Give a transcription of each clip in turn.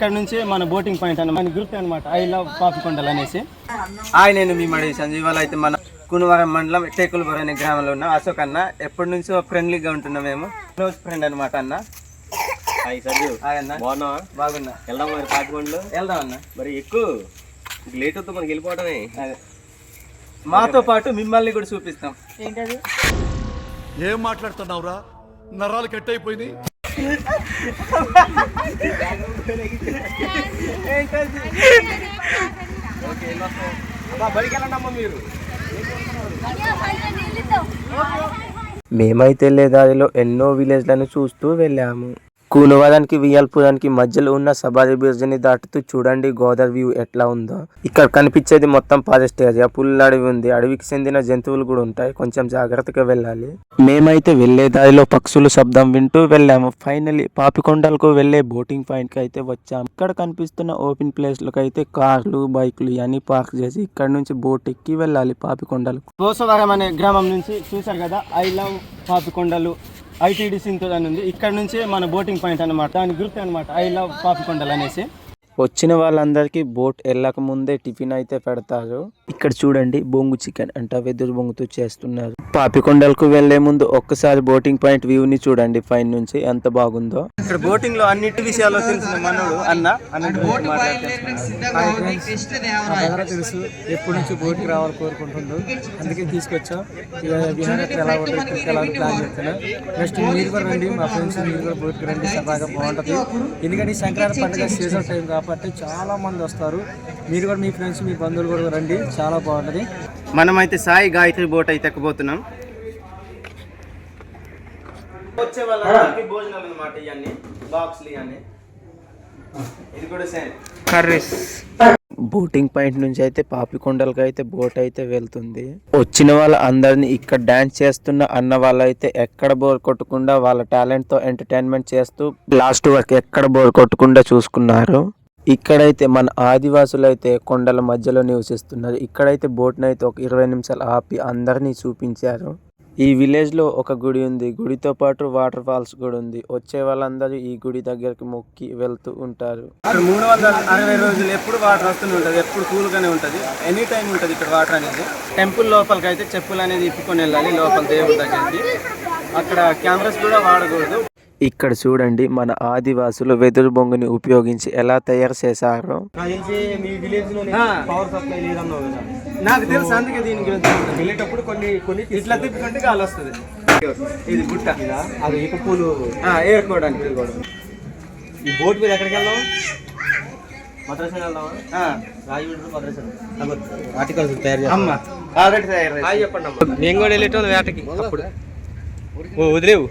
ఇక్కడ నుంచి మన బోటింగ్ పాయింట్ అన్నమాట మన గ్రూప్ అనమాట ఐ లవ్ పాపికొండలు అనేసి. హాయ్ నేను మీ మడి సంజీవ్ ఇవాళ అయితే మన కునువరం మండలం టేకులబుర అనే గ్రామంలో ఉన్న అశోక్ అన్న. ఎప్పటి నుంచో ఫ్రెండ్లీగా ఉంటున్నాం మేము. క్లోజ్ ఫ్రెండ్ అనమాట అన్న. హాయ్ సంజీవ్ హాయ్ అన్న. బాగున్నావా? బాగున్నా. వెళ్దాం మరి పాటిపండ్లు వెళ్దాం అన్న. మరి ఎక్కువ లేట్ అవుతుంది మనకి మాతో పాటు మిమ్మల్ని కూడా చూపిస్తాం. ఏం మాట్లాడుతున్నావురా? నరాలు కట్ అయిపోయినాయి బడికి వెళ్ళండి మీరు మేమైతే వెళ్ళే దారిలో ఎన్నో విలేజ్లను చూస్తూ వెళ్ళాము. కూనవరానికి వియల్పురానికి మధ్యలో ఉన్న సబారి బ్రిడ్జిని దాటుతూ చూడండి గోదావరి వ్యూ ఎట్లా ఉందో. ఇక్కడ కనిపించేది మొత్తం ఫారెస్ట్ ఏరియా. పుల్ల అడవి ఉంది. అడవికి చెందిన జంతువులు కూడా ఉంటాయి. కొంచెం జాగ్రత్తగా వెళ్ళాలి. మేమైతే వెళ్ళే దారిలో పక్షుల శబ్దం వింటూ వెళ్ళాము. ఫైనలీ పాపికొండలకు వెళ్ళే బోటింగ్ పాయింట్కి అయితే వచ్చాము. ఇక్కడ కనిపిస్తున్న ఓపెన్ ప్లేస్లకు అయితే కార్లు బైక్లు ఇవన్నీ పార్క్ చేసి ఇక్కడ నుంచి బోట్ ఎక్కి వెళ్ళాలి పాపికొండలు అనే గ్రామం నుంచి చూసారు కదా? I love Papikondalu. ఐటీడీసీ అని ఉంది. ఇక్కడ నుంచి మన బోటింగ్ పాయింట్ అన్నమాట. దాని గ్రూప్ అనమాట ఐ లవ్ పాపికొండలు అనేసి వచ్చిన వాళ్ళందరికీ బోట్ వెళ్ళక ముందే టిఫిన్ అయితే పెడతారు. ఇక్కడ చూడండి బొంగు చికెన్ అంటే వెదురు బొంగుతో చేస్తున్నారు. పాపికొండలకు వెళ్ళే ముందు ఒక్కసారి బోటింగ్ పాయింట్ వ్యూ ని చూడండి పైన నుంచి ఎంత బాగుందో. ఇక్కడ బోటింగ్లో అన్నిటి విషయాల్లో తెలిసిన మనోడు అన్న బాగా తెలుసు? ఎప్పటి నుంచి బోట్కి రావాలి కోరుకుంటుందో? అందుకే తీసుకొచ్చాం. విహారయాత్ర ఎలా ఉంటుంది ఎలా ప్లాన్ చేస్తున్నా నెక్స్ట్ మీరు కూడా రండి మా ఫ్రెండ్స్ మీరు కూడా బోట్కి రండి సరదాగా బాగుంటుంది. ఎందుకంటే ఈ సంక్రాంతి పండుగ సీజన్ టైం కాబట్టి చాలా మంది వస్తారు. మీరు కూడా మీ ఫ్రెండ్స్ మీ బంధువులు కూడా రండి. చాలా బాగుంటుంది. మనమైతే సాయి గాయత్రి బోట్ అయితే ఎక్కబోతున్నాం. వచ్చే వాళ్ళందరికీ భోజనాలు అనమాట ఇవన్నీ. బాక్స్లు ఇవన్నీ. ఇది కూడా సేమ్. కర్రీస్. బోటింగ్ పాయింట్ నుంచి అయితే పాపికొండలకి అయితే బోట్ అయితే వెళ్తుంది. వచ్చిన వాళ్ళ అందరిని ఇక్కడ డాన్స్ చేస్తున్న అన్న వాళ్ళైతే ఎక్కడ బోర్ కొట్టకుండా వాళ్ళ టాలెంట్తో ఎంటర్టైన్మెంట్ చేస్తూ లాస్ట్ వరకు ఎక్కడ బోర్ కొట్టకుండా చూసుకున్నారు. ఇక్కడైతే మన ఆదివాసులు అయితే కొండల మధ్యలో నివసిస్తున్నారు. ఇక్కడైతే బోట్ని అయితే ఒక ఇరవై నిమిషాలు ఆపి అందరినీ చూపించారు. ఈ విలేజ్లో ఒక గుడి ఉంది. గుడితో పాటు వాటర్ ఫాల్స్ కూడా ఉంది. వచ్చే వాళ్ళందరూ ఈ గుడి దగ్గరికి మొక్కి వెళ్తూ ఉంటారు. మూడు వందల అరవై రోజులు ఎప్పుడు వాటర్ వస్తూనే ఉంటుంది. ఎప్పుడు కూల్గానే ఉంటుంది. ఎనీ టైం ఉంటుంది ఇక్కడ వాటర్ అనేది. టెంపుల్ లోపలికి అయితే చెప్పులు అనేది ఇప్పుకొని వెళ్ళాలి లోపల దేవుడి దగ్గరికి. అక్కడ కెమెరాస్ కూడా వాడకూడదు. ఇక్కడ చూడండి మన ఆదివాసులు వెదురు బొంగుని ఉపయోగించి ఎలా తయారు చేశారో. మీ విలేజ్లో ఆ. పవర్ సప్లై లేదన్నావు కదా. నాకు తెలుసు అందుకే దీని గురించి చెప్తున్నా. వెళ్ళేటప్పుడు కొన్ని కొన్ని ఇట్లా తిప్పుకుంటే గాలి వస్తుంది. ఇది గుట్ట అది ఏక పూలు ఆ, ఏరుకోవడానికి. ఈ బోట్ మీద ఎక్కడికి వెళ్దాం? మద్రాసు వెళ్దామా? ఆ, రాజమండ్రి మద్రాసు ఆర్టికల్స్ తయారు అమ్మ. ఆల్రెడీ తయారు హాయ్ చెప్పండి అమ్మ. మేము కూడా వెళ్ళేటోళ్ళం వేటకి. అప్పుడు. వదిలేవు.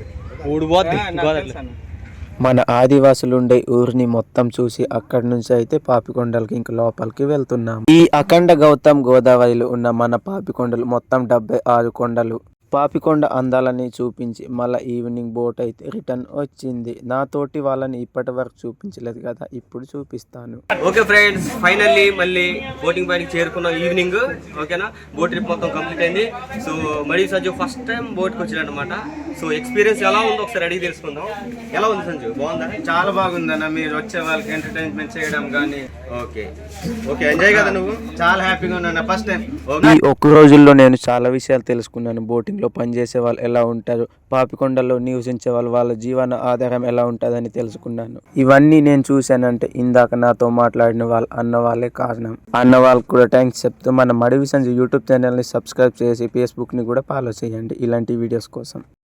మన ఆదివాసులు ఉండే ఊరిని మొత్తం చూసి అక్కడి నుంచి అయితే పాపికొండలకి ఇంక లోపలికి వెళ్తున్నాం. ఈ అఖండ గౌతమ్ గోదావరిలో ఉన్న మన పాపికొండలు మొత్తం డెబ్బై ఆరు కొండలు. పాపికొండ అందాలని చూపించి మళ్ళీ ఈవినింగ్ బోట్ అయితే రిటర్న్ వచ్చింది. నాతోటి వాళ్ళని ఇప్పటి వరకు చూపించలేదు కదా ఇప్పుడు చూపిస్తాను. ఓకే ఫ్రెండ్స్ ఫైనల్లీ మళ్ళీ బోటింగ్ పాయింట్కి చేరుకున్నాం ఈవినింగ్. ఓకేనా? బోట్ ట్రిప్ మొత్తం కంప్లీట్ అయింది. So Madi Sanju first time బోట్కి వచ్చినమాట సో ఎక్స్పీరియన్స్ ఎలా ఉందో ఒకసారి అడిగి తెలుసుకుందాం. ఎలా ఉంది సంజు? బాగుందా? చాలా బాగుందన్న. మీరు వచ్చే వాళ్ళకి ఎంటర్టైన్మెంట్ చేయడం కానీ ఓకే. ఓకే ఎంజాయ్ కదా నువ్వు? చాలా హ్యాపీగా ఉన్నాను ఫస్ట్ టైం. ఈ ఒక్క రోజుల్లో నేను చాలా విషయాలు తెలుసుకున్నాను బోటింగ్ లో పనిచేసే వాళ్ళు ఎలా ఉంటారు? పాపికొండలో నివసించే వాళ్ళు వాళ్ళ జీవన ఆధారం ఎలా ఉంటుందని తెలుసుకున్నాను. ఇవన్నీ నేను చూశానంటే ఇందాక నాతో మాట్లాడిన వాళ్ళు అన్న వాళ్ళే కారణం. అన్న వాళ్ళకి కూడా థ్యాంక్స్ చెప్తూ మన మడివి సంజయ్ యూట్యూబ్ ఛానల్ని సబ్స్క్రైబ్ చేసి ఫేస్బుక్ని కూడా ఫాలో చేయండి. ఇలాంటి వీడియోస్ కోసం.